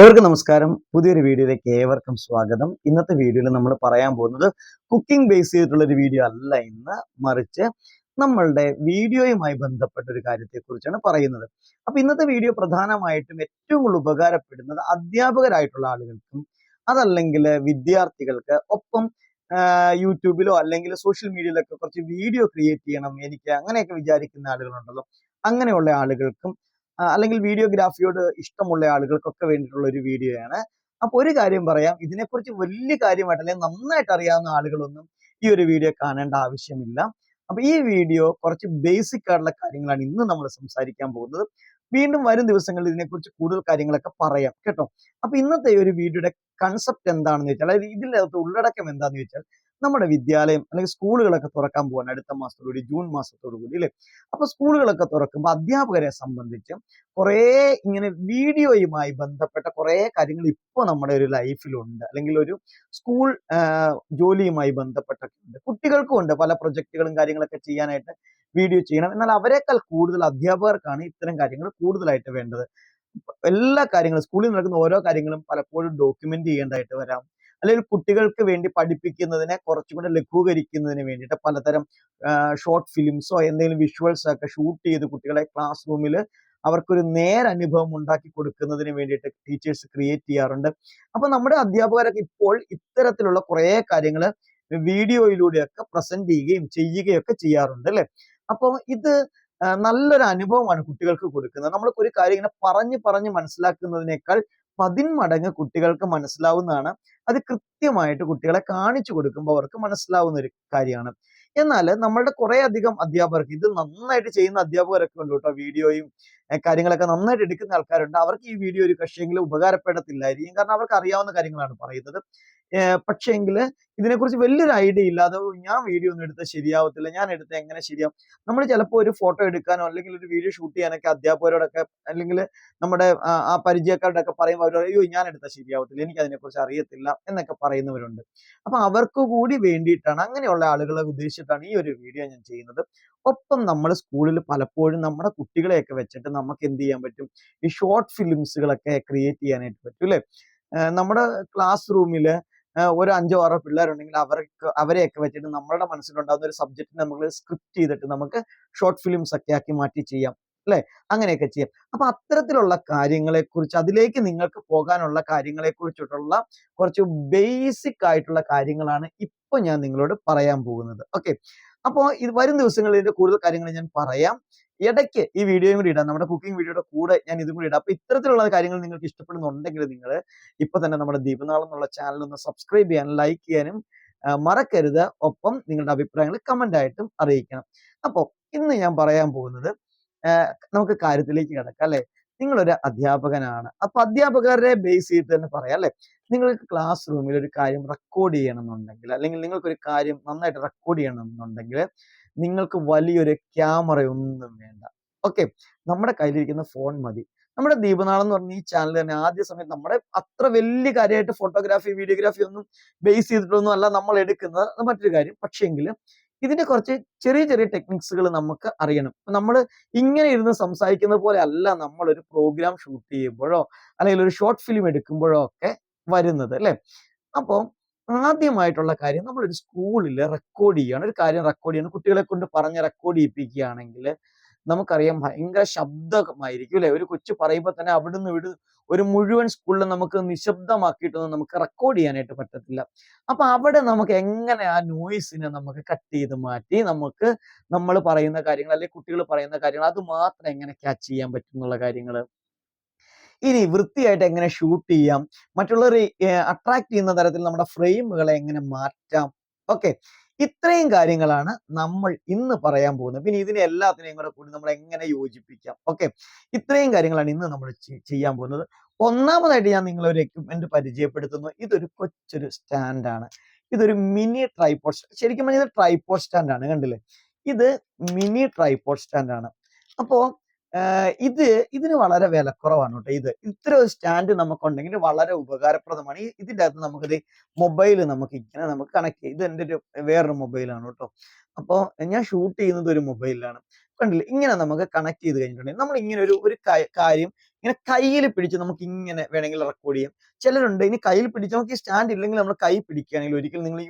ഏവർക്കും നമസ്കാരം. പുതിയൊരു വീഡിയോയിലേക്ക് ഏവർക്കും സ്വാഗതം. ഇന്നത്തെ വീഡിയോയിൽ നമ്മൾ പറയാൻ പോകുന്നത് കുക്കിംഗ് ബേസ് ചെയ്തിട്ടുള്ള ഒരു വീഡിയോ അല്ല ഇന്ന് മറിച്ച് നമ്മളുടെ വീഡിയോയുമായി ബന്ധപ്പെട്ട ഒരു കാര്യത്തെക്കുറിച്ചാണ് പറയുന്നത്. അപ്പൊ ഇന്നത്തെ വീഡിയോ പ്രധാനമായിട്ടും ഏറ്റവും കൂടുതൽ ഉപകാരപ്പെടുന്നത് അധ്യാപകരായിട്ടുള്ള ആളുകൾക്കും അതല്ലെങ്കിൽ വിദ്യാർത്ഥികൾക്ക് ഒപ്പം യൂട്യൂബിലോ അല്ലെങ്കിൽ സോഷ്യൽ മീഡിയയിലൊക്കെ കുറച്ച് വീഡിയോ ക്രിയേറ്റ് ചെയ്യണം എനിക്ക് അങ്ങനെയൊക്കെ വിചാരിക്കുന്ന ആളുകളുണ്ടല്ലോ. അങ്ങനെയുള്ള ആളുകൾക്കും അല്ലെങ്കിൽ വീഡിയോഗ്രാഫിയോട് ഇഷ്ടമുള്ള ആളുകൾക്കൊക്കെ വേണ്ടിയിട്ടുള്ള ഒരു വീഡിയോയാണ്. അപ്പോൾ ഒരു കാര്യം പറയാം. ഇതിനെക്കുറിച്ച് വലിയ കാര്യമായിട്ട് അല്ലെങ്കിൽ നന്നായിട്ട് അറിയാവുന്ന ആളുകളൊന്നും ഈ ഒരു വീഡിയോ കാണേണ്ട ആവശ്യമില്ല. അപ്പൊ ഈ വീഡിയോ കുറച്ച് ബേസിക് ആയിട്ടുള്ള കാര്യങ്ങളാണ് ഇന്ന് നമ്മൾ സംസാരിക്കാൻ പോകുന്നത്. വീണ്ടും വരും ദിവസങ്ങളിൽ ഇതിനെക്കുറിച്ച് കൂടുതൽ കാര്യങ്ങളൊക്കെ പറയാം കേട്ടോ. അപ്പൊ ഇന്നത്തെ ഈ ഒരു വീഡിയോയുടെ കൺസെപ്റ്റ് എന്താണെന്ന് വെച്ചാൽ അതായത് ഇതിന്റെ അകത്ത് ഉള്ളടക്കം എന്താണെന്ന് വെച്ചാൽ നമ്മുടെ വിദ്യാലയം അല്ലെങ്കിൽ സ്കൂളുകളൊക്കെ തുറക്കാൻ പോവാണ്. അടുത്ത മാസത്തോടുകൂടി ജൂൺ മാസത്തോടു കൂടി അല്ലെ? അപ്പൊ സ്കൂളുകളൊക്കെ തുറക്കുമ്പോൾ അധ്യാപകരെ സംബന്ധിച്ച് കുറേ ഇങ്ങനെ വീഡിയോയുമായി ബന്ധപ്പെട്ട കുറേ കാര്യങ്ങൾ ഇപ്പോൾ നമ്മുടെ ഒരു ലൈഫിലുണ്ട്. അല്ലെങ്കിൽ ഒരു സ്കൂൾ ജോലിയുമായി ബന്ധപ്പെട്ട ഉണ്ട്. കുട്ടികൾക്കും ഉണ്ട്. പല പ്രൊജക്ടുകളും കാര്യങ്ങളൊക്കെ ചെയ്യാനായിട്ട് വീഡിയോ ചെയ്യണം. എന്നാൽ അവരെക്കാൾ കൂടുതൽ അധ്യാപകർക്കാണ് ഇത്തരം കാര്യങ്ങൾ കൂടുതലായിട്ട് വേണ്ടത്. എല്ലാ കാര്യങ്ങളും സ്കൂളിൽ നടക്കുന്ന ഓരോ കാര്യങ്ങളും പലപ്പോഴും ഡോക്യുമെന്റ് ചെയ്യേണ്ടതായിട്ട് വരാം. അല്ലെങ്കിൽ കുട്ടികൾക്ക് വേണ്ടി പഠിപ്പിക്കുന്നതിനെ കുറച്ചുകൂടെ ലഘൂകരിക്കുന്നതിന് വേണ്ടിയിട്ട് പലതരം ഷോർട്ട് ഫിലിംസോ എന്തെങ്കിലും വിഷ്വൽസ് ഒക്കെ ഷൂട്ട് ചെയ്ത് കുട്ടികളെ ക്ലാസ് റൂമിൽ അവർക്കൊരു നേരനുഭവം ഉണ്ടാക്കി കൊടുക്കുന്നതിന് വേണ്ടിയിട്ട് ടീച്ചേഴ്സ് ക്രിയേറ്റ് ചെയ്യാറുണ്ട്. അപ്പൊ നമ്മുടെ അധ്യാപകരൊക്കെ ഇപ്പോൾ ഇത്തരത്തിലുള്ള കുറേ കാര്യങ്ങൾ വീഡിയോയിലൂടെയൊക്കെ പ്രസന്റ് ചെയ്യുകയും ചെയ്യുകയൊക്കെ ചെയ്യാറുണ്ട് അല്ലെ? അപ്പോൾ ഇത് നല്ലൊരു അനുഭവമാണ് കുട്ടികൾക്ക് കൊടുക്കുന്നത്. നമ്മൾക്ക് ഒരു കാര്യം ഇങ്ങനെ പറഞ്ഞു പറഞ്ഞ് മനസ്സിലാക്കുന്നതിനേക്കാൾ പതിന്മടങ്ങ് കുട്ടികൾക്ക് മനസ്സിലാവുന്നതാണ്. അത് കൃത്യമായിട്ട് കുട്ടികളെ കാണിച്ചു കൊടുക്കുമ്പോൾ അവർക്ക് മനസ്സിലാവുന്ന ഒരു കാര്യമാണ്. എന്നാൽ നമ്മളുടെ കുറേ അധികം അധ്യാപകർക്ക് ഇത് നന്നായിട്ട് ചെയ്യുന്ന അധ്യാപകരൊക്കെ ഉണ്ട് കേട്ടോ. വീഡിയോയും കാര്യങ്ങളൊക്കെ നന്നായിട്ട് എടുക്കുന്ന ആൾക്കാരുണ്ട്. അവർക്ക് ഈ വീഡിയോ ഒരു പക്ഷേങ്കിലും ഉപകാരപ്പെടത്തില്ലായിരിക്കും. കാരണം അവർക്ക് അറിയാവുന്ന കാര്യങ്ങളാണ് പറയുന്നത്. പക്ഷേങ്കിൽ ഇതിനെക്കുറിച്ച് വലിയൊരു ഐഡിയ ഇല്ലാതെ "ഓ, ഞാൻ വീഡിയോ ഒന്നും എടുത്താൽ ശരിയാവത്തില്ല. ഞാൻ എടുത്ത എങ്ങനെ ശരിയാവും? നമ്മൾ ചിലപ്പോൾ ഒരു ഫോട്ടോ എടുക്കാനോ അല്ലെങ്കിൽ ഒരു വീഡിയോ ഷൂട്ട് ചെയ്യാനൊക്കെ അധ്യാപകരോടൊക്കെ അല്ലെങ്കിൽ നമ്മുടെ ആ ആ പരിചയക്കാരോടൊക്കെ പറയുമ്പോൾ അവർ അയ്യോ ഞാൻ എടുത്താൽ ശരിയാവത്തില്ല. എനിക്ക് അതിനെക്കുറിച്ച് അറിയത്തില്ല എന്നൊക്കെ പറയുന്നവരുണ്ട്. അപ്പം അവർക്ക് കൂടി വേണ്ടിയിട്ടാണ് അങ്ങനെയുള്ള ആളുകളെ ഉദ്ദേശിച്ചിട്ടാണ് ഈ ഒരു വീഡിയോ ഞാൻ ചെയ്യുന്നത്. ഒപ്പം നമ്മൾ സ്കൂളിൽ പലപ്പോഴും നമ്മുടെ കുട്ടികളെയൊക്കെ വെച്ചിട്ട് നമുക്ക് എന്ത് ചെയ്യാൻ പറ്റും? ഈ ഷോർട്ട് ഫിലിംസുകളൊക്കെ ക്രിയേറ്റ് ചെയ്യാനായിട്ട് പറ്റും അല്ലേ? നമ്മുടെ ക്ലാസ് റൂമിൽ ഒരു അഞ്ചോ ആറോ പിള്ളേരുണ്ടെങ്കിൽ അവർക്ക് അവരെയൊക്കെ വെച്ചിട്ട് നമ്മളുടെ മനസ്സിലുണ്ടാകുന്ന ഒരു സബ്ജക്റ്റ് നമ്മൾ സ്ക്രിപ്റ്റ് ചെയ്തിട്ട് നമുക്ക് ഷോർട്ട് ഫിലിംസ് ഒക്കെ ആക്കി മാറ്റി ചെയ്യാം അല്ലെ? അങ്ങനെയൊക്കെ ചെയ്യാം. അപ്പൊ അത്തരത്തിലുള്ള കാര്യങ്ങളെ കുറിച്ച് അതിലേക്ക് നിങ്ങൾക്ക് പോകാനുള്ള കാര്യങ്ങളെ കുറിച്ചിട്ടുള്ള കുറച്ച് ബേസിക് ആയിട്ടുള്ള കാര്യങ്ങളാണ് ഇപ്പൊ ഞാൻ നിങ്ങളോട് പറയാൻ പോകുന്നത്. ഓക്കെ അപ്പോൾ ഇത് വരും ദിവസങ്ങളിൽ ഇതിന്റെ കൂടുതൽ കാര്യങ്ങൾ ഞാൻ പറയാം. ഇടയ്ക്ക് ഈ വീഡിയോയും കൂടി ഇടാം. നമ്മുടെ കുക്കിംഗ് വീഡിയോയുടെ കൂടെ ഞാൻ ഇതും കൂടി ഇടാം. അപ്പൊ ഇത്തരത്തിലുള്ള കാര്യങ്ങൾ നിങ്ങൾക്ക് ഇഷ്ടപ്പെടുന്നുണ്ടെങ്കിൽ നിങ്ങൾ ഇപ്പൊ തന്നെ നമ്മുടെ ദീപനാളം എന്നുള്ള ചാനൽ ഒന്ന് സബ്സ്ക്രൈബ് ചെയ്യാനും ലൈക്ക് ചെയ്യാനും മറക്കരുത്. ഒപ്പം നിങ്ങളുടെ അഭിപ്രായങ്ങൾ കമന്റ് ആയിട്ടും അറിയിക്കണം. അപ്പോൾ ഇന്ന് ഞാൻ പറയാൻ പോകുന്നത് നമുക്ക് കാര്യത്തിലേക്ക് കിടക്കാം അല്ലെ? നിങ്ങളൊരു അധ്യാപകനാണ്. അപ്പൊ അധ്യാപകരെ ബേസ് ചെയ്ത് തന്നെ പറയാം അല്ലെ? നിങ്ങൾക്ക് ക്ലാസ് റൂമിൽ ഒരു കാര്യം റെക്കോർഡ് ചെയ്യണമെന്നുണ്ടെങ്കിൽ അല്ലെങ്കിൽ നിങ്ങൾക്ക് ഒരു കാര്യം നന്നായിട്ട് റെക്കോർഡ് ചെയ്യണമെന്നുണ്ടെങ്കിൽ നിങ്ങൾക്ക് വലിയൊരു ക്യാമറയൊന്നും വേണ്ട. ഓക്കെ നമ്മുടെ കയ്യിലിരിക്കുന്ന ഫോൺ മതി. നമ്മുടെ ദീപനാളം എന്ന് പറഞ്ഞ ഈ ചാനൽ തന്നെ ആദ്യ സമയത്ത് നമ്മുടെ അത്ര വലിയ കാര്യമായിട്ട് ഫോട്ടോഗ്രാഫി വീഡിയോഗ്രാഫി ഒന്നും ബേസ് ചെയ്തിട്ടൊന്നും അല്ല നമ്മൾ എടുക്കുന്നത് മറ്റൊരു കാര്യം. പക്ഷേങ്കിൽ ഇതിന്റെ കുറച്ച് ചെറിയ ചെറിയ ടെക്നിക്സുകൾ നമുക്ക് അറിയണം. നമ്മൾ ഇങ്ങനെ ഇരുന്ന് സംസാരിക്കുന്ന പോലെ അല്ല നമ്മൾ ഒരു പ്രോഗ്രാം ഷൂട്ട് ചെയ്യുമ്പോഴോ അല്ലെങ്കിൽ ഒരു ഷോർട്ട് ഫിലിം എടുക്കുമ്പോഴോ ഒക്കെ വരുന്നത് അല്ലെ? അപ്പോൾ ആദ്യമായിട്ടുള്ള കാര്യം നമ്മളൊരു സ്കൂളിൽ റെക്കോർഡ് ചെയ്യുകയാണ്. ഒരു കാര്യം റെക്കോർഡ് ചെയ്യണം കുട്ടികളെ കൊണ്ട് പറഞ്ഞ് റെക്കോർഡ് ചെയ്യിപ്പിക്കുകയാണെങ്കിൽ നമുക്കറിയാം ഭയങ്കര ശബ്ദമായിരിക്കും അല്ലെ? ഒരു കൊച്ചു പറയുമ്പോൾ തന്നെ അവിടുന്ന് ഇവിടെ ഒരു മുഴുവൻ സ്കൂളിൽ നമുക്ക് നിശബ്ദമാക്കിയിട്ടൊന്നും നമുക്ക് റെക്കോർഡ് ചെയ്യാനായിട്ട് പറ്റത്തില്ല. അപ്പൊ അവിടെ നമുക്ക് എങ്ങനെ ആ നോയിസിനെ നമുക്ക് കട്ട് ചെയ്ത് മാറ്റി നമുക്ക് നമ്മൾ പറയുന്ന കാര്യങ്ങൾ അല്ലെങ്കിൽ കുട്ടികൾ പറയുന്ന കാര്യങ്ങൾ അത് മാത്രം എങ്ങനെ ക്യാച്ച് ചെയ്യാൻ പറ്റും എന്നുള്ള കാര്യങ്ങൾ ഇനി വൃത്തിയായിട്ട് എങ്ങനെ ഷൂട്ട് ചെയ്യാം? മറ്റുള്ളവരെ അട്രാക്ട് ചെയ്യുന്ന തരത്തിൽ നമ്മുടെ ഫ്രെയിമുകളെ എങ്ങനെ മാറ്റാം? ഓക്കെ ഇത്രയും കാര്യങ്ങളാണ് നമ്മൾ ഇന്ന് പറയാൻ പോകുന്നത്. പിന്നെ ഇതിനെ എല്ലാത്തിനെയും കൂടെ കൂടി നമ്മൾ എങ്ങനെ യോജിപ്പിക്കാം? ഓക്കെ ഇത്രയും കാര്യങ്ങളാണ് ഇന്ന് നമ്മൾ ചെയ്യാൻ പോകുന്നത്. ഒന്നാമതായിട്ട് ഞാൻ നിങ്ങളെ ഒരു എക്യുപ്മെന്റ് പരിചയപ്പെടുത്തുന്നു. ഇതൊരു കൊച്ചൊരു സ്റ്റാൻഡാണ്. ഇതൊരു മിനി ട്രൈപോഡ് ശരിക്കും പറഞ്ഞാൽ ഇത് ട്രൈപോഡ് സ്റ്റാൻഡ് ആണ്. കണ്ടില്ലേ? ഇത് മിനി ട്രൈപോഡ് സ്റ്റാൻഡാണ് ആണ്. അപ്പോ ആഹ് ഇത് ഇതിന് വളരെ വിലക്കുറവാണ് കേട്ടോ ഇത്. ഇത്ര ഒരു സ്റ്റാൻഡ് നമുക്കുണ്ടെങ്കിൽ വളരെ ഉപകാരപ്രദമാണ്. ഈ ഇതിന്റെ അകത്ത് നമുക്കിത് മൊബൈൽ നമുക്ക് ഇങ്ങനെ നമുക്ക് കണക്ട് ചെയ്യാം ഇത് എന്റെ ഒരു വേറൊരു മൊബൈലാണ് കേട്ടോ. അപ്പോൾ ഞാൻ ഷൂട്ട് ചെയ്യുന്നത് ഒരു മൊബൈലിലാണ്. കണ്ടില്ലേ? ഇങ്ങനെ നമുക്ക് കണക്ട് ചെയ്ത് കഴിഞ്ഞിട്ടുണ്ടെങ്കിൽ നമ്മൾ ഇങ്ങനെ ഒരു ഒരു കാര്യം ഇങ്ങനെ കയ്യിൽ പിടിച്ച് നമുക്ക് ഇങ്ങനെ വേണമെങ്കിൽ റെക്കോർഡ് ചെയ്യാം. ചിലരുണ്ട് ഇനി കയ്യിൽ പിടിച്ച് നമുക്ക് സ്റ്റാൻഡ് ഇല്ലെങ്കിൽ നമ്മൾ കൈ പിടിക്കുകയാണെങ്കിൽ ഒരിക്കലും നിങ്ങൾ ഈ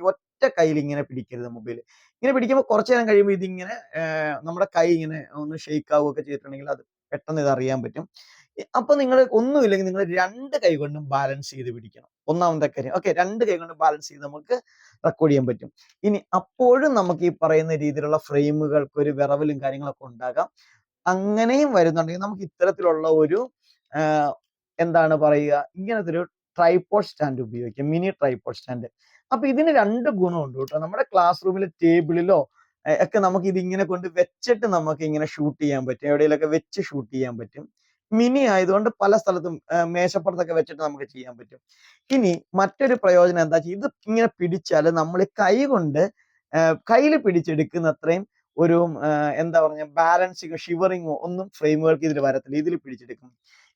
കയ്യിൽ ഇങ്ങനെ പിടിക്കരുത് മൊബൈൽ ഇങ്ങനെ പിടിക്കുമ്പോൾ കുറച്ച് നേരം കഴിയുമ്പോൾ ഇതിങ്ങനെ നമ്മുടെ കൈ ഇങ്ങനെ ഒന്ന് ഷെയ്ക്ക് ആവുകയൊക്കെ ചെയ്തിട്ടുണ്ടെങ്കിൽ അത് പെട്ടെന്ന് ഇത് അറിയാൻ പറ്റും. അപ്പൊ നിങ്ങൾ ഒന്നുമില്ലെങ്കിൽ നിങ്ങൾ രണ്ട് കൈ കൊണ്ടും ബാലൻസ് ചെയ്ത് പിടിക്കണം. ഒന്നാമത്തെ കാര്യം. ഓക്കെ രണ്ട് കൈ കൊണ്ട് ബാലൻസ് ചെയ്ത് നമുക്ക് റെക്കോർഡ് ചെയ്യാൻ പറ്റും. ഇനി അപ്പോഴും നമുക്ക് ഈ പറയുന്ന രീതിയിലുള്ള ഫ്രെയിമുകൾക്ക് ഒരു വിറവലും കാര്യങ്ങളൊക്കെ ഉണ്ടാകാം. അങ്ങനെയും വരുന്നുണ്ടെങ്കിൽ നമുക്ക് ഇത്തരത്തിലുള്ള ഒരു എന്താണ് പറയുക ഇങ്ങനത്തെ ഒരു ട്രൈപോഡ് സ്റ്റാൻഡ് ഉപയോഗിക്കാം മിനി ട്രൈപോഡ് സ്റ്റാൻഡ് അപ്പൊ ഇതിന് രണ്ട് ഗുണമുണ്ട് കേട്ടോ. നമ്മുടെ ക്ലാസ് റൂമിലെ ടേബിളിലോ ഒക്കെ നമുക്ക് ഇത് ഇങ്ങനെ കൊണ്ട് വെച്ചിട്ട് നമുക്ക് ഇങ്ങനെ ഷൂട്ട് ചെയ്യാൻ പറ്റും. എവിടെയെങ്കിലൊക്കെ വെച്ച് ഷൂട്ട് ചെയ്യാൻ പറ്റും. മിനി ആയതുകൊണ്ട് പല സ്ഥലത്തും മേശപ്പുറത്തൊക്കെ വെച്ചിട്ട് നമുക്ക് ചെയ്യാൻ പറ്റും. ഇനി മറ്റൊരു പ്രയോജനം എന്താ ഇത് ഇങ്ങനെ പിടിച്ചാൽ നമ്മൾ കൈ കൊണ്ട് കയ്യിൽ പിടിച്ചെടുക്കുന്ന അത്രയും ഒരു എന്താ പറഞ്ഞ ബാലൻസിങ്ങോ ഷിവറിങ്ങോ ഒന്നും ഫ്രെയിമുകൾക്ക് ഇതിൽ വരത്തില്ല. ഇതിൽ പിടിച്ചെടുക്കും.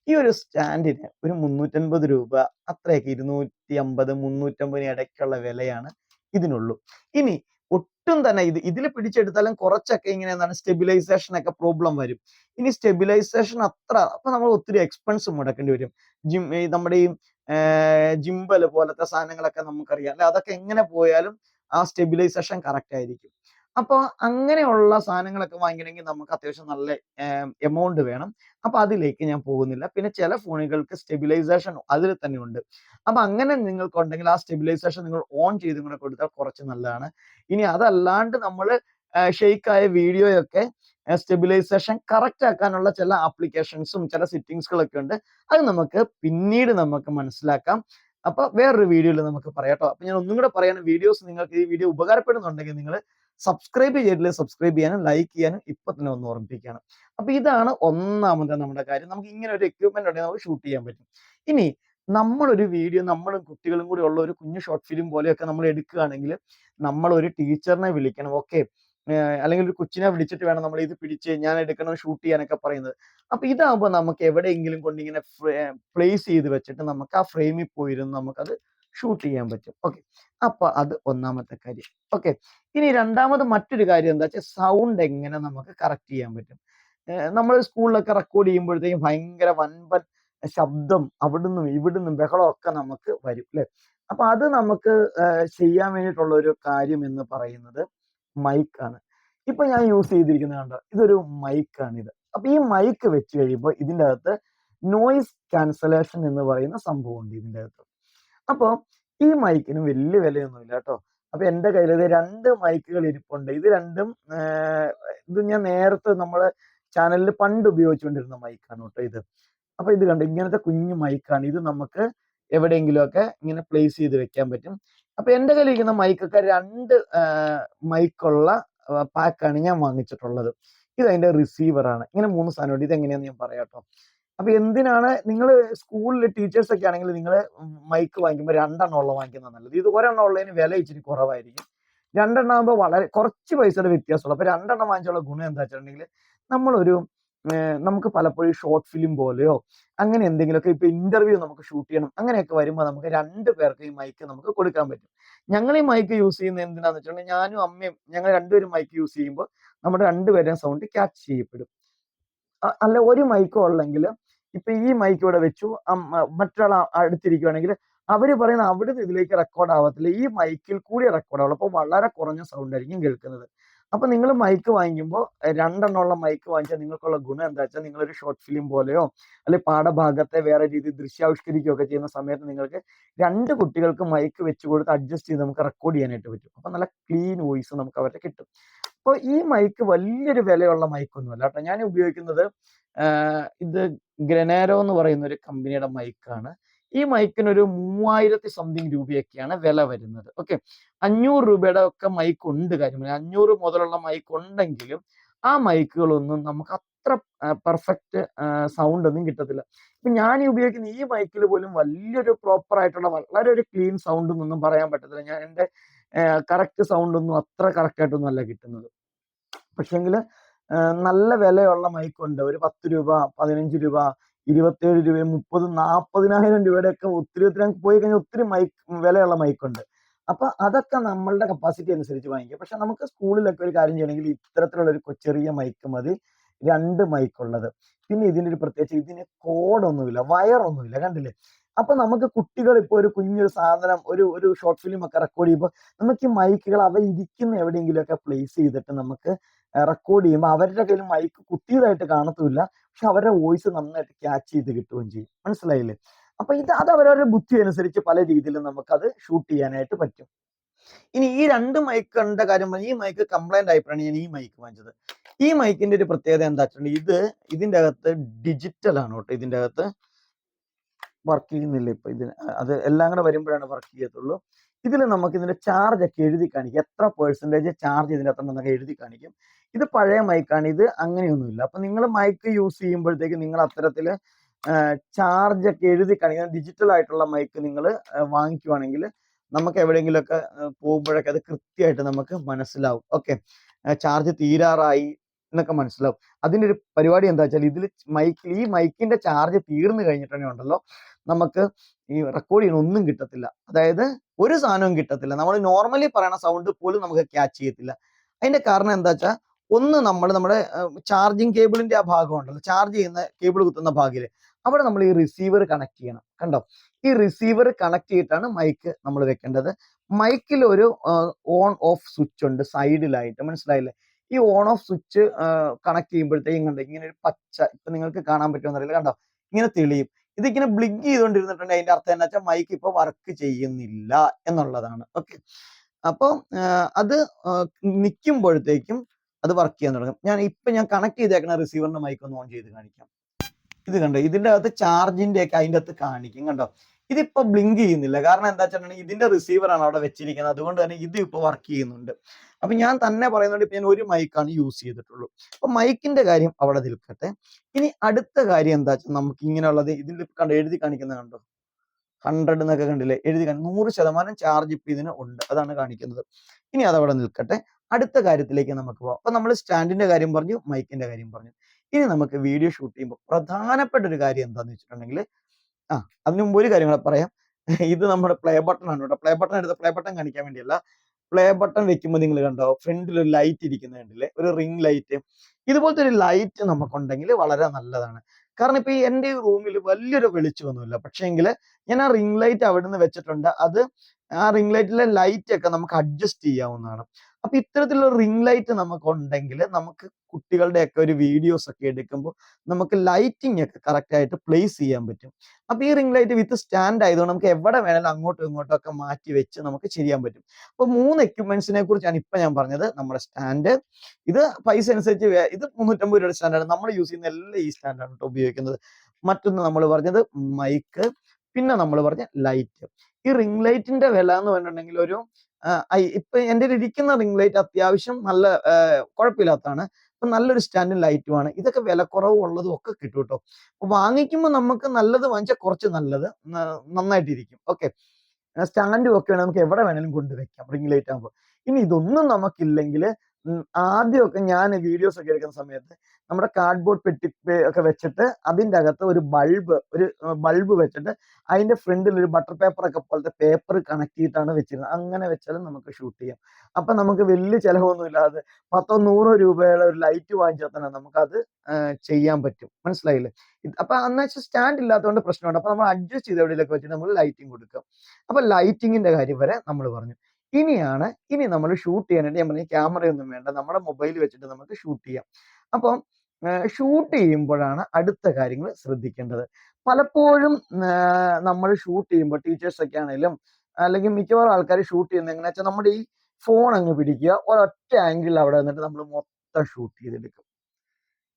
ഈ ഒരു സ്റ്റാൻഡിന് ഒരു മുന്നൂറ്റൻപത് രൂപ അത്രയൊക്കെ ഇരുന്നൂറ്റി അമ്പത് മുന്നൂറ്റമ്പതിന് ഇടയ്ക്കുള്ള വിലയാണ് ഇതിനുള്ളൂ. ഇനി ഒട്ടും തന്നെ ഇത് ഇതിൽ പിടിച്ചെടുത്താലും കുറച്ചൊക്കെ ഇങ്ങനെ എന്താണ് സ്റ്റെബിലൈസേഷൻ ഒക്കെ പ്രോബ്ലം വരും. ഇനി സ്റ്റെബിലൈസേഷൻ അത്ര അപ്പൊ നമ്മൾ ഒത്തിരി എക്സ്പെൻസ് മുടക്കേണ്ടി വരും. ജിം നമ്മുടെ ഈ ജിംബൽ പോലത്തെ സാധനങ്ങളൊക്കെ നമുക്കറിയാം. അല്ലെ? അതൊക്കെ എങ്ങനെ പോയാലും ആ സ്റ്റെബിലൈസേഷൻ കറക്റ്റ് ആയിരിക്കും. അപ്പോൾ അങ്ങനെയുള്ള സാധനങ്ങളൊക്കെ വാങ്ങിക്കണമെങ്കിൽ നമുക്ക് അത്യാവശ്യം നല്ല എമൗണ്ട് വേണം. അപ്പൊ അതിലേക്ക് ഞാൻ പോകുന്നില്ല. പിന്നെ ചില ഫോണുകൾക്ക് സ്റ്റെബിലൈസേഷൻ അതിൽ തന്നെ ഉണ്ട്. അപ്പൊ അങ്ങനെ നിങ്ങൾക്ക് ഉണ്ടെങ്കിൽ ആ സ്റ്റെബിലൈസേഷൻ നിങ്ങൾ ഓൺ ചെയ്ത് ഇങ്ങനെ കൊടുത്താൽ കുറച്ച് നല്ലതാണ്. ഇനി അതല്ലാണ്ട് നമ്മൾ ഷെയ്ക്കായ വീഡിയോയൊക്കെ സ്റ്റെബിലൈസേഷൻ കറക്റ്റ് ആക്കാനുള്ള ചില ആപ്ലിക്കേഷൻസും ചില സെറ്റിങ്സുകളൊക്കെ ഉണ്ട്. അത് നമുക്ക് പിന്നീട് നമുക്ക് മനസ്സിലാക്കാം. അപ്പൊ വേറൊരു വീഡിയോയിൽ നമുക്ക് പറയാം കേട്ടോ. അപ്പൊ ഞാൻ ഒന്നും കൂടെ പറയാണ് വീഡിയോസ് നിങ്ങൾക്ക് ഈ വീഡിയോ ഉപകാരപ്പെടുന്നുണ്ടെങ്കിൽ നിങ്ങൾ സബ്സ്ക്രൈബ് ചെയ്തിട്ടില്ല സബ്സ്ക്രൈബ് ചെയ്യാനും ലൈക്ക് ചെയ്യാനും ഇപ്പൊ തന്നെ ഒന്ന് ഓർമ്മിപ്പിക്കുകയാണ്. അപ്പൊ ഇതാണ് ഒന്നാമത്തെ നമ്മുടെ കാര്യം. നമുക്ക് ഇങ്ങനെ ഒരു എക്യുപ്മെന്റ് ഉണ്ടെങ്കിൽ നമുക്ക് ഷൂട്ട് ചെയ്യാൻ പറ്റും. ഇനി നമ്മളൊരു വീഡിയോ നമ്മളും കുട്ടികളും കൂടി ഉള്ള ഒരു കുഞ്ഞു ഷോർട്ട് ഫിലിം പോലെയൊക്കെ നമ്മൾ എടുക്കുകയാണെങ്കിൽ നമ്മൾ ഒരു ടീച്ചറിനെ വിളിക്കണം ഓക്കെ അല്ലെങ്കിൽ ഒരു കൊച്ചിനെ വിളിച്ചിട്ട് വേണം നമ്മൾ ഇത് പിടിച്ച് ഞാൻ എടുക്കണം ഷൂട്ട് ചെയ്യാനൊക്കെ പറയുന്നത്. അപ്പൊ ഇതാകുമ്പോൾ നമുക്ക് എവിടെയെങ്കിലും കൊണ്ട് ഇങ്ങനെ പ്ലേസ് ചെയ്ത് വെച്ചിട്ട് നമുക്ക് ആ ഫ്രെയിമിൽ പോയിരുന്നു നമുക്കത് ഷൂട്ട് ചെയ്യാൻ പറ്റും. ഓക്കെ. അപ്പൊ അത് ഒന്നാമത്തെ കാര്യം. ഓക്കെ. ഇനി രണ്ടാമത് മറ്റൊരു കാര്യം എന്താ വെച്ചാൽ സൗണ്ട് എങ്ങനെ നമുക്ക് കറക്റ്റ് ചെയ്യാൻ പറ്റും? നമ്മൾ സ്കൂളിലൊക്കെ റെക്കോർഡ് ചെയ്യുമ്പോഴത്തേക്കും ഭയങ്കര വൻപൻ ശബ്ദം അവിടുന്നും ഇവിടുന്നും ബഹളമൊക്കെ നമുക്ക് വരും അല്ലെ? അപ്പൊ അത് നമുക്ക് ചെയ്യാൻ വേണ്ടിയിട്ടുള്ള ഒരു കാര്യം എന്ന് പറയുന്നത് മൈക്കാണ്. ഇപ്പൊ ഞാൻ യൂസ് ചെയ്തിരിക്കുന്നത് കണ്ടോ? ഇതൊരു മൈക്കാണ് ഇത് അപ്പൊ ഈ മൈക്ക് വെച്ച് കഴിയുമ്പോൾ ഇതിന്റെ അകത്ത് നോയിസ് ക്യാൻസലേഷൻ എന്ന് പറയുന്ന സംഭവം ഉണ്ട് ഇതിന്റെ അകത്ത്. അപ്പൊ ഈ മൈക്കിന് വലിയ വിലയൊന്നുമില്ല കേട്ടോ. അപ്പൊ എന്റെ കയ്യിൽ ഇത് രണ്ട് മൈക്കുകൾ ഇരിപ്പുണ്ട്. ഇത് രണ്ടും ഇത് ഞാൻ നേരത്തെ നമ്മളെ ചാനലിൽ പണ്ട് ഉപയോഗിച്ചുകൊണ്ടിരുന്ന മൈക്കാണ് കേട്ടോ ഇത്. അപ്പൊ ഇത് കണ്ടു? ഇങ്ങനത്തെ കുഞ്ഞു മൈക്കാണ്. ഇത് നമുക്ക് എവിടെയെങ്കിലും ഒക്കെ ഇങ്ങനെ പ്ലേസ് ചെയ്ത് വെക്കാൻ പറ്റും. അപ്പൊ എന്റെ കയ്യിൽ ഇരിക്കുന്ന മൈക്കൊക്കെ രണ്ട് മൈക്കുള്ള പാക്കാണ് ഞാൻ വാങ്ങിച്ചിട്ടുള്ളത്. ഇത് അതിന്റെ റിസീവറാണ് ഇങ്ങനെ മൂന്ന് സാധനമുണ്ട് ഇത് എങ്ങനെയാന്ന് ഞാൻ പറയാം കേട്ടോ. അപ്പൊ എന്തിനാണ് നിങ്ങൾ സ്കൂളിലെ ടീച്ചേഴ്സ് ഒക്കെ ആണെങ്കിൽ നിങ്ങൾ മൈക്ക് വാങ്ങിക്കുമ്പോൾ രണ്ടെണ്ണം ഉള്ള വാങ്ങിക്കുന്നത് നല്ലത്. ഇത് ഒരെണ്ണം ഉള്ളതിന് വില ഇച്ചിരി കുറവായിരിക്കും. രണ്ടെണ്ണം ആകുമ്പോൾ വളരെ കുറച്ച് പൈസയുടെ വ്യത്യാസമുള്ളൂ. അപ്പൊ രണ്ടെണ്ണം വാങ്ങിച്ചുള്ള ഗുണം എന്താ വെച്ചിട്ടുണ്ടെങ്കിൽ നമ്മളൊരു നമുക്ക് പലപ്പോഴും ഷോർട്ട് ഫിലിം പോലെയോ അങ്ങനെ എന്തെങ്കിലുമൊക്കെ ഇപ്പൊ ഇന്റർവ്യൂ നമുക്ക് ഷൂട്ട് ചെയ്യണം അങ്ങനെയൊക്കെ വരുമ്പോൾ നമുക്ക് രണ്ട് പേർക്ക് ഈ മൈക്ക് നമുക്ക് കൊടുക്കാൻ പറ്റും. ഞങ്ങൾ ഈ മൈക്ക് യൂസ് ചെയ്യുന്നത് എന്തിനാന്ന് വെച്ചിട്ടുണ്ടെങ്കിൽ ഞാനും അമ്മയും ഞങ്ങൾ രണ്ടുപേരും മൈക്ക് യൂസ് ചെയ്യുമ്പോൾ നമ്മുടെ രണ്ടുപേരുടെയും സൗണ്ട് ക്യാച്ച് ചെയ്യപ്പെടും. അല്ല ഒരു മൈക്കോ ഉള്ളെങ്കിൽ ഇപ്പൊ ഈ മൈക്ക് ഇവിടെ വെച്ചു. മറ്റൊരാൾ അടുത്തിരിക്കുകയാണെങ്കിൽ അവർ പറയുന്ന അവിടുന്ന് ഇതിലേക്ക് റെക്കോർഡ് ആവത്തില്ല. ഈ മൈക്കിൽ കൂടി റെക്കോർഡ് ആവുള്ളൂ. അപ്പൊ വളരെ കുറഞ്ഞ സൗണ്ട് ആയിരിക്കും കേൾക്കുന്നത്. അപ്പൊ നിങ്ങൾ മൈക്ക് വാങ്ങിക്കുമ്പോൾ രണ്ടെണ്ണമുള്ള മൈക്ക് വാങ്ങിച്ചാൽ നിങ്ങൾക്കുള്ള ഗുണം എന്താ വെച്ചാൽ നിങ്ങളൊരു ഷോർട്ട് ഫിലിം പോലെയോ അല്ലെങ്കിൽ പാഠഭാഗത്തെ വേറെ രീതിയിൽ ദൃശ്യാവിഷ്കരിക്കുകയൊക്കെ ചെയ്യുന്ന സമയത്ത് നിങ്ങൾക്ക് രണ്ട് കുട്ടികൾക്ക് മൈക്ക് വെച്ച് കൊടുത്ത് അഡ്ജസ്റ്റ് ചെയ്ത് നമുക്ക് റെക്കോർഡ് ചെയ്യാനായിട്ട് പറ്റും. അപ്പൊ നല്ല ക്ലീൻ വോയിസ് നമുക്ക് അവരുടെ കിട്ടും. അപ്പോൾ ഈ മൈക്ക് വലിയൊരു വിലയുള്ള മൈക്കൊന്നുമല്ല കേട്ടോ. ഞാൻ ഉപയോഗിക്കുന്നത് ഇത് ഗ്രനേരോ എന്ന് പറയുന്ന ഒരു കമ്പനിയുടെ മൈക്കാണ്. ഈ മൈക്കിന് ഒരു മൂവായിരത്തി സംതിങ് രൂപയൊക്കെയാണ് വില വരുന്നത്. ഓക്കെ. അഞ്ഞൂറ് രൂപയുടെ ഒക്കെ മൈക്ക് ഉണ്ട് കാര്യം അഞ്ഞൂറ് മുതലുള്ള മൈക്ക് ഉണ്ടെങ്കിലും ആ മൈക്കുകളൊന്നും നമുക്ക് അത്ര പെർഫെക്റ്റ് സൗണ്ട് ഒന്നും കിട്ടത്തില്ല. ഇപ്പൊ ഞാൻ ഉപയോഗിക്കുന്ന ഈ മൈക്കിൽ പോലും വലിയൊരു പ്രോപ്പർ ആയിട്ടുള്ള വളരെ ഒരു ക്ലീൻ സൗണ്ട് ഒന്നും പറയാൻ പറ്റത്തില്ല. ഞാൻ എന്റെ കറക്റ്റ് സൗണ്ട് ഒന്നും അത്ര കറക്റ്റ് ആയിട്ടൊന്നും അല്ല കിട്ടുന്നത്. പക്ഷെങ്കിൽ നല്ല വിലയുള്ള മൈക്ക് ഉണ്ട് ഒരു പത്ത് രൂപ പതിനഞ്ച് രൂപ ഇരുപത്തേഴ് രൂപ മുപ്പത് നാൽപ്പതിനായിരം രൂപയുടെ ഒക്കെ ഒത്തിരി ഒത്തിരി നമുക്ക് പോയി കഴിഞ്ഞാൽ ഒത്തിരി മൈക്ക് വിലയുള്ള മൈക്ക് ഉണ്ട് അപ്പൊ അതൊക്കെ നമ്മളുടെ കപ്പാസിറ്റി അനുസരിച്ച് വാങ്ങിക്കുക പക്ഷെ നമുക്ക് സ്കൂളിലൊക്കെ ഒരു കാര്യം ചെയ്യണമെങ്കിൽ ഇത്തരത്തിലുള്ള ഒരു ചെറിയ മൈക്ക് മതി. രണ്ട് മൈക്ക് ഉള്ളത് പിന്നെ ഇതിന്റെ ഒരു പ്രത്യേകിച്ച് ഇതിന് കോഡൊന്നുമില്ല വയറൊന്നുമില്ല കണ്ടില്ലേ? അപ്പൊ നമുക്ക് കുട്ടികൾ ഇപ്പോൾ ഒരു കുഞ്ഞൊരു സാധനം ഒരു ഒരു ഷോർട്ട് ഫിലിം ഒക്കെ റെക്കോർഡ് ചെയ്യുമ്പോൾ നമുക്ക് ഈ മൈക്കുകൾ അവ ഇരിക്കുന്ന എവിടെയെങ്കിലും ഒക്കെ പ്ലേസ് ചെയ്തിട്ട് നമുക്ക് റെക്കോർഡ് ചെയ്യുമ്പോൾ അവരുടെ കയ്യിൽ മൈക്ക് കുത്തിയതായിട്ട് കാണത്തുമില്ല. പക്ഷെ അവരുടെ വോയിസ് നന്നായിട്ട് ക്യാച്ച് ചെയ്ത് കിട്ടുകയും ചെയ്യും. മനസ്സിലായില്ലേ? അപ്പൊ ഇത് അത് അവരവരുടെ ബുദ്ധി അനുസരിച്ച് പല രീതിയിലും നമുക്കത് ഷൂട്ട് ചെയ്യാനായിട്ട് പറ്റും. ഇനി ഈ രണ്ട് മൈക്ക് കണ്ട കാര്യം ഈ മൈക്ക് കംപ്ലൈന്റ് ആയപ്പോഴാണ് ഞാൻ ഈ മൈക്ക് വാങ്ങിച്ചത്. ഈ മൈക്കിന്റെ ഒരു പ്രത്യേകത എന്താ വെച്ചിട്ടുണ്ടെങ്കിൽ ഇത് ഇതിന്റെ അകത്ത് ഡിജിറ്റൽ ആണ് കേട്ടോ. ഇതിന്റെ അകത്ത് വർക്ക് ചെയ്യുന്നില്ല ഇപ്പൊ. ഇതിന് അത് എല്ലാം കൂടെ വരുമ്പോഴാണ് വർക്ക് ചെയ്യത്തുള്ളൂ. ഇതിൽ നമുക്ക് ഇതിന്റെ ചാർജ് ഒക്കെ എഴുതി കാണിക്കും. എത്ര പെർസെന്റേജ് ചാർജ് ഇതിന്റെ എന്നൊക്കെ എഴുതി കാണിക്കും. ഇത് പഴയ മൈക്കാണ് ഇത് അങ്ങനെയൊന്നുമില്ല. അപ്പൊ നിങ്ങൾ മൈക്ക് യൂസ് ചെയ്യുമ്പോഴത്തേക്ക് നിങ്ങൾ അത്തരത്തിൽ ചാർജ് ഒക്കെ എഴുതി കാണിക്കുന്ന ഡിജിറ്റൽ ആയിട്ടുള്ള മൈക്ക് നിങ്ങൾ വാങ്ങിക്കുവാണെങ്കിൽ നമുക്ക് എവിടെയെങ്കിലുമൊക്കെ പോകുമ്പോഴൊക്കെ അത് കൃത്യമായിട്ട് നമുക്ക് മനസ്സിലാവും. ഓക്കെ ചാർജ് തീരാറായി എന്നൊക്കെ മനസ്സിലാവും. അതിന്റെ ഒരു പരിപാടി എന്താ വെച്ചാൽ ഇതിൽ മൈക്കിൽ ഈ മൈക്കിന്റെ ചാർജ് തീർന്നു കഴിഞ്ഞിട്ടുണ്ടെങ്കിൽ ഉണ്ടല്ലോ. നമുക്ക് ഈ റെക്കോർഡ് ചെയ്യണൊന്നും ഒന്നും കിട്ടത്തില്ല. അതായത് ഒരു സാധനവും കിട്ടത്തില്ല. നമ്മൾ നോർമലി പറയുന്ന സൗണ്ട് പോലും നമുക്ക് ക്യാച്ച് ചെയ്യത്തില്ല. അതിന്റെ കാരണം എന്താ വെച്ചാൽ ഒന്ന് നമ്മൾ നമ്മുടെ ചാർജിങ് കേബിളിന്റെ ആ ഭാഗം ഉണ്ടല്ലോ. ചാർജ് ചെയ്യുന്ന കേബിൾ കുത്തുന്ന ഭാഗിൽ. അവിടെ നമ്മൾ ഈ റിസീവർ കണക്ട് ചെയ്യണം. കണ്ടോ? ഈ റിസീവർ കണക്ട് ചെയ്തിട്ടാണ് മൈക്ക് നമ്മൾ വെക്കേണ്ടത്. മൈക്കിൽ ഒരു ഓൺ ഓഫ് സ്വിച്ച് ഉണ്ട് സൈഡിലായിട്ട് മനസ്സിലായില്ലേ? ഈ ഓൺ ഓഫ് സ്വിച്ച് കണക്ട് ചെയ്യുമ്പോഴത്തേക്കും കണ്ടോ ഇങ്ങനെ ഒരു പച്ച ഇപ്പൊ നിങ്ങൾക്ക് കാണാൻ പറ്റുമെന്നറിയില്ല. കണ്ടോ? ഇങ്ങനെ തെളിയും. ഇതിങ്ങനെ ബ്ലിങ്ക് ചെയ്തുകൊണ്ടിരുന്നിട്ടുണ്ട് അതിന്റെ അർത്ഥം എന്താ വെച്ചാൽ മൈക്ക് ഇപ്പൊ വർക്ക് ചെയ്യുന്നില്ല എന്നുള്ളതാണ്. ഓക്കെ അപ്പോൾ അത് നിൽക്കുമ്പോഴത്തേക്കും അത് വർക്ക് ചെയ്യാൻ തുടങ്ങും. ഞാൻ ഇപ്പൊ ഞാൻ കണക്ട് ചെയ്തേക്കുന്ന റിസീവറിന്റെ മൈക്ക് ഒന്ന് ഓൺ ചെയ്ത് കാണിക്കാം. ഇത് കണ്ടോ? ഇതിന്റെ അകത്ത് ചാർജിന്റെ ഒക്കെ അതിന്റെ അകത്ത് കാണിക്കും. കണ്ടോ? ഇതിപ്പോ ബ്ലിങ്ക് ചെയ്യുന്നില്ല. കാരണം എന്താ വെച്ചിട്ടുണ്ടെങ്കിൽ ഇതിന്റെ റിസീവർ ആണ് അവിടെ വെച്ചിരിക്കുന്നത്. അതുകൊണ്ട് തന്നെ ഇത് ഇപ്പൊ വർക്ക് ചെയ്യുന്നുണ്ട്. അപ്പൊ ഞാൻ തന്നെ പറയുന്നുണ്ട് ഇപ്പൊ ഞാൻ ഒരു മൈക്കാണ് യൂസ് ചെയ്തിട്ടുള്ളൂ. അപ്പൊ മൈക്കിന്റെ കാര്യം അവിടെ നിൽക്കട്ടെ. ഇനി അടുത്ത കാര്യം എന്താ വെച്ചാൽ നമുക്ക് ഇങ്ങനെയുള്ളത് ഇതിൽ കണ്ടോ എഴുതി കാണിക്കുന്നത് കണ്ടോ? ഹൺഡ്രഡ് എന്നൊക്കെ കണ്ടില്ലേ? എഴുതി നൂറ് ശതമാനം ചാർജ് ഇപ്പൊ ഇതിന് ഉണ്ട്. അതാണ് കാണിക്കുന്നത്. ഇനി അതവിടെ നിൽക്കട്ടെ. അടുത്ത കാര്യത്തിലേക്ക് നമുക്ക് പോകാം അപ്പൊ നമ്മൾ സ്റ്റാൻഡിന്റെ കാര്യം പറഞ്ഞു മൈക്കിന്റെ കാര്യം പറഞ്ഞു. ഇനി നമുക്ക് വീഡിയോ ഷൂട്ട് ചെയ്യുമ്പോൾ പ്രധാനപ്പെട്ട ഒരു കാര്യം എന്താന്ന് വെച്ചിട്ടുണ്ടെങ്കിൽ ആ അതിനു മുമ്പ് ഒരു കാര്യം കൂടെ പറയാം. ഇത് നമ്മുടെ പ്ലേ ബട്ടൺ ആണ് കേട്ടോ. പ്ലേ ബട്ടൺ എടുത്ത പ്ലേ ബട്ടൺ കാണിക്കാൻ വേണ്ടിയല്ല. പ്ലേ ബട്ടൺ വെക്കുമ്പോൾ നിങ്ങൾ കണ്ടോ ഫ്രണ്ടിൽ ഒരു ലൈറ്റ് ഇരിക്കുന്നത് കണ്ടില്ലേ? ഒരു റിംഗ് ലൈറ്റ് ഇതുപോലത്തെ ഒരു ലൈറ്റ് നമുക്കുണ്ടെങ്കിൽ വളരെ നല്ലതാണ്. കാരണം ഇപ്പൊ ഈ എന്റെ റൂമിൽ വലിയൊരു വെളിച്ചമൊന്നുമില്ല. പക്ഷേങ്കിൽ ഞാൻ ആ റിംഗ് ലൈറ്റ് അവിടെ നിന്ന് വെച്ചിട്ടുണ്ട്. അത് ആ റിംഗ് ലൈറ്റിലെ ലൈറ്റ് ഒക്കെ നമുക്ക് അഡ്ജസ്റ്റ് ചെയ്യാവുന്നതാണ്. അപ്പൊ ഇത്തരത്തിലുള്ള റിംഗ് ലൈറ്റ് നമുക്ക് ഉണ്ടെങ്കിൽ നമുക്ക് കുട്ടികളുടെ ഒക്കെ ഒരു വീഡിയോസ് ഒക്കെ എടുക്കുമ്പോൾ നമുക്ക് ലൈറ്റിംഗ് ഒക്കെ കറക്റ്റ് ആയിട്ട് പ്ലേസ് ചെയ്യാൻ പറ്റും. അപ്പൊ ഈ റിംഗ് ലൈറ്റ് വിത്ത് സ്റ്റാൻഡ് ആയതുകൊണ്ട് നമുക്ക് എവിടെ വേണമെങ്കിലും അങ്ങോട്ടും ഇങ്ങോട്ടും ഒക്കെ മാറ്റി വെച്ച് നമുക്ക് ചെയ്യാൻ പറ്റും. അപ്പൊ മൂന്ന് എക്യുപ്മെന്റ്സിനെ കുറിച്ചാണ് ഇപ്പൊ ഞാൻ പറഞ്ഞത്. നമ്മുടെ സ്റ്റാൻഡ്. ഇത് പൈസ അനുസരിച്ച് ഇത് മുന്നൂറ്റമ്പത് രൂപയുടെ സ്റ്റാൻഡാണ്. നമ്മൾ യൂസ് ചെയ്യുന്ന എല്ലാം ഈ സ്റ്റാൻഡാണ് കേട്ടോ ഉപയോഗിക്കുന്നത്. മറ്റൊന്ന് നമ്മൾ പറഞ്ഞത് മൈക്ക്. പിന്നെ നമ്മൾ പറഞ്ഞ ലൈറ്റ്. ഈ റിംഗ് ലൈറ്റിന്റെ വില എന്ന് പറഞ്ഞിട്ടുണ്ടെങ്കിൽ ഒരു ഇപ്പൊ കയ്യിൽ ഇരിക്കുന്ന റിംഗ് ലൈറ്റ് അത്യാവശ്യം നല്ല കുഴപ്പമില്ലാത്തതാണ് ഇപ്പൊ നല്ലൊരു സ്റ്റാൻഡും ലൈറ്റുമാണ് ഇതൊക്കെ വിലക്കുറവ് ഉള്ളതും ഒക്കെ കിട്ടും കേട്ടോ. വാങ്ങിക്കുമ്പോൾ നമുക്ക് നല്ലത് വാങ്ങിച്ചാൽ കുറച്ച് നല്ലത്. നന്നായിട്ടിരിക്കും. ഓക്കെ. സ്റ്റാൻഡും ഒക്കെ വേണമെങ്കിൽ നമുക്ക് എവിടെ വേണമെങ്കിലും കൊണ്ടുവയ്ക്കാം റിംഗ് ലൈറ്റ് ആകുമ്പോൾ ഇനി ഇതൊന്നും നമുക്കില്ലെങ്കിൽ ആദ്യമൊക്കെ ഞാൻ വീഡിയോസ് ഒക്കെ എടുക്കുന്ന സമയത്ത് നമ്മുടെ കാർഡ്ബോർഡ് പെട്ടി ഒക്കെ വെച്ചിട്ട് അതിന്റെ അകത്ത് ഒരു ബൾബ് ഒരു ബൾബ് വെച്ചിട്ട് അതിന്റെ ഫ്രണ്ടിൽ ഒരു ബട്ടർ പേപ്പർ ഒക്കെ പോലത്തെ പേപ്പർ കണക്ട് ചെയ്തിട്ടാണ് വെച്ചിരുന്നത്. അങ്ങനെ വെച്ചാലും നമുക്ക് ഷൂട്ട് ചെയ്യാം. അപ്പം നമുക്ക് വലിയ ചിലവൊന്നും ഇല്ലാതെ പത്തോ നൂറോ രൂപയുടെ ഒരു ലൈറ്റ് വാങ്ങിച്ചാൽ തന്നെ നമുക്കത് ചെയ്യാൻ പറ്റും. മനസ്സിലായില്ലേ? അപ്പം അന്ന് വെച്ചാൽ സ്റ്റാൻഡ് ഇല്ലാത്തതുകൊണ്ട് പ്രശ്നമുണ്ട്. അപ്പൊ നമ്മൾ അഡ്ജസ്റ്റ് ചെയ്ത് എവിടെയൊക്കെ വെച്ചിട്ട് നമ്മൾ ലൈറ്റിംഗ് കൊടുക്കുക അപ്പൊ ലൈറ്റിങ്ങിന്റെ കാര്യം വരെ നമ്മൾ പറഞ്ഞു. ഇനിയാണ് ഇനി നമ്മൾ ഷൂട്ട് ചെയ്യാനായിട്ട് ഞാൻ പറഞ്ഞ ക്യാമറയൊന്നും വേണ്ട. നമ്മുടെ മൊബൈൽ വെച്ചിട്ട് നമുക്ക് ഷൂട്ട് ചെയ്യാം. അപ്പം ഷൂട്ട് ചെയ്യുമ്പോഴാണ് അടുത്ത കാര്യങ്ങൾ ശ്രദ്ധിക്കേണ്ടത്. പലപ്പോഴും നമ്മൾ ഷൂട്ട് ചെയ്യുമ്പോൾ ടീച്ചേഴ്സൊക്കെ ആണെങ്കിലും അല്ലെങ്കിൽ മിക്കവാറും ആൾക്കാർ ഷൂട്ട് ചെയ്യുന്ന എങ്ങനെയാ വെച്ചാൽ നമ്മുടെ ഈ ഫോൺ അങ്ങ് പിടിക്കുക. ഒരൊറ്റ ആംഗിളിൽ അവിടെ നിന്നിട്ട് നമ്മൾ മൊത്തം ഷൂട്ട് ചെയ്തെടുക്കും.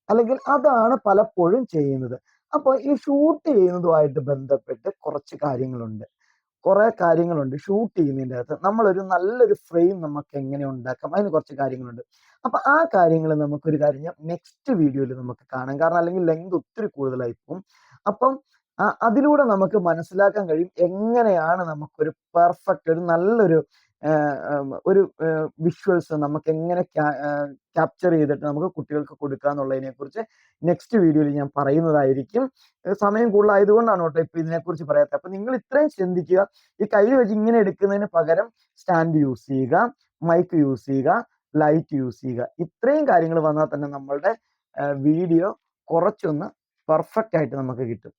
അല്ലെങ്കിൽ അതാണ് പലപ്പോഴും ചെയ്യുന്നത്. അപ്പൊ ഈ ഷൂട്ട് ചെയ്യുന്നതുമായിട്ട് ബന്ധപ്പെട്ട് കുറച്ച് കാര്യങ്ങളുണ്ട്. കുറെ കാര്യങ്ങളുണ്ട് ഷൂട്ട് ചെയ്യുന്നതിന്റെ അകത്ത്. നമ്മളൊരു നല്ലൊരു ഫ്രെയിം നമുക്ക് എങ്ങനെ ഉണ്ടാക്കാം? അതിന് കുറച്ച് കാര്യങ്ങളുണ്ട്. അപ്പൊ ആ കാര്യങ്ങൾ നമുക്കൊരു കാര്യം നെക്സ്റ്റ് വീഡിയോയിൽ നമുക്ക് കാണാം. കാരണം അല്ലെങ്കിൽ ലെങ്ത് ഒത്തിരി കൂടുതലായി പോകും. അപ്പം അതിലൂടെ നമുക്ക് മനസ്സിലാക്കാൻ കഴിയും എങ്ങനെയാണ് നമുക്കൊരു പെർഫെക്റ്റ് ഒരു നല്ലൊരു ഒരു വിഷ്വൽസ് നമുക്ക് എങ്ങനെ ക്യാപ്ചർ ചെയ്തിട്ട് നമുക്ക് കുട്ടികൾക്ക് കൊടുക്കുക എന്നുള്ളതിനെ കുറിച്ച് നെക്സ്റ്റ് വീഡിയോയിൽ ഞാൻ പറയുന്നതായിരിക്കും. സമയം കൂടുതലായതുകൊണ്ടാണ് കേട്ടോ ഇപ്പൊ ഇതിനെക്കുറിച്ച് പറയാത്തത്. അപ്പൊ നിങ്ങൾ ഇത്രയും ചിന്തിക്കുക ഈ കയ്യിൽ വെച്ച് ഇങ്ങനെ എടുക്കുന്നതിന് പകരം സ്റ്റാൻഡ് യൂസ് ചെയ്യുക മൈക്ക് യൂസ് ചെയ്യുക ലൈറ്റ് യൂസ് ചെയ്യുക. ഇത്രയും കാര്യങ്ങൾ വന്നാൽ തന്നെ നമ്മളുടെ വീഡിയോ കുറച്ചൊന്ന് പെർഫെക്റ്റ് ആയിട്ട് നമുക്ക് കിട്ടും.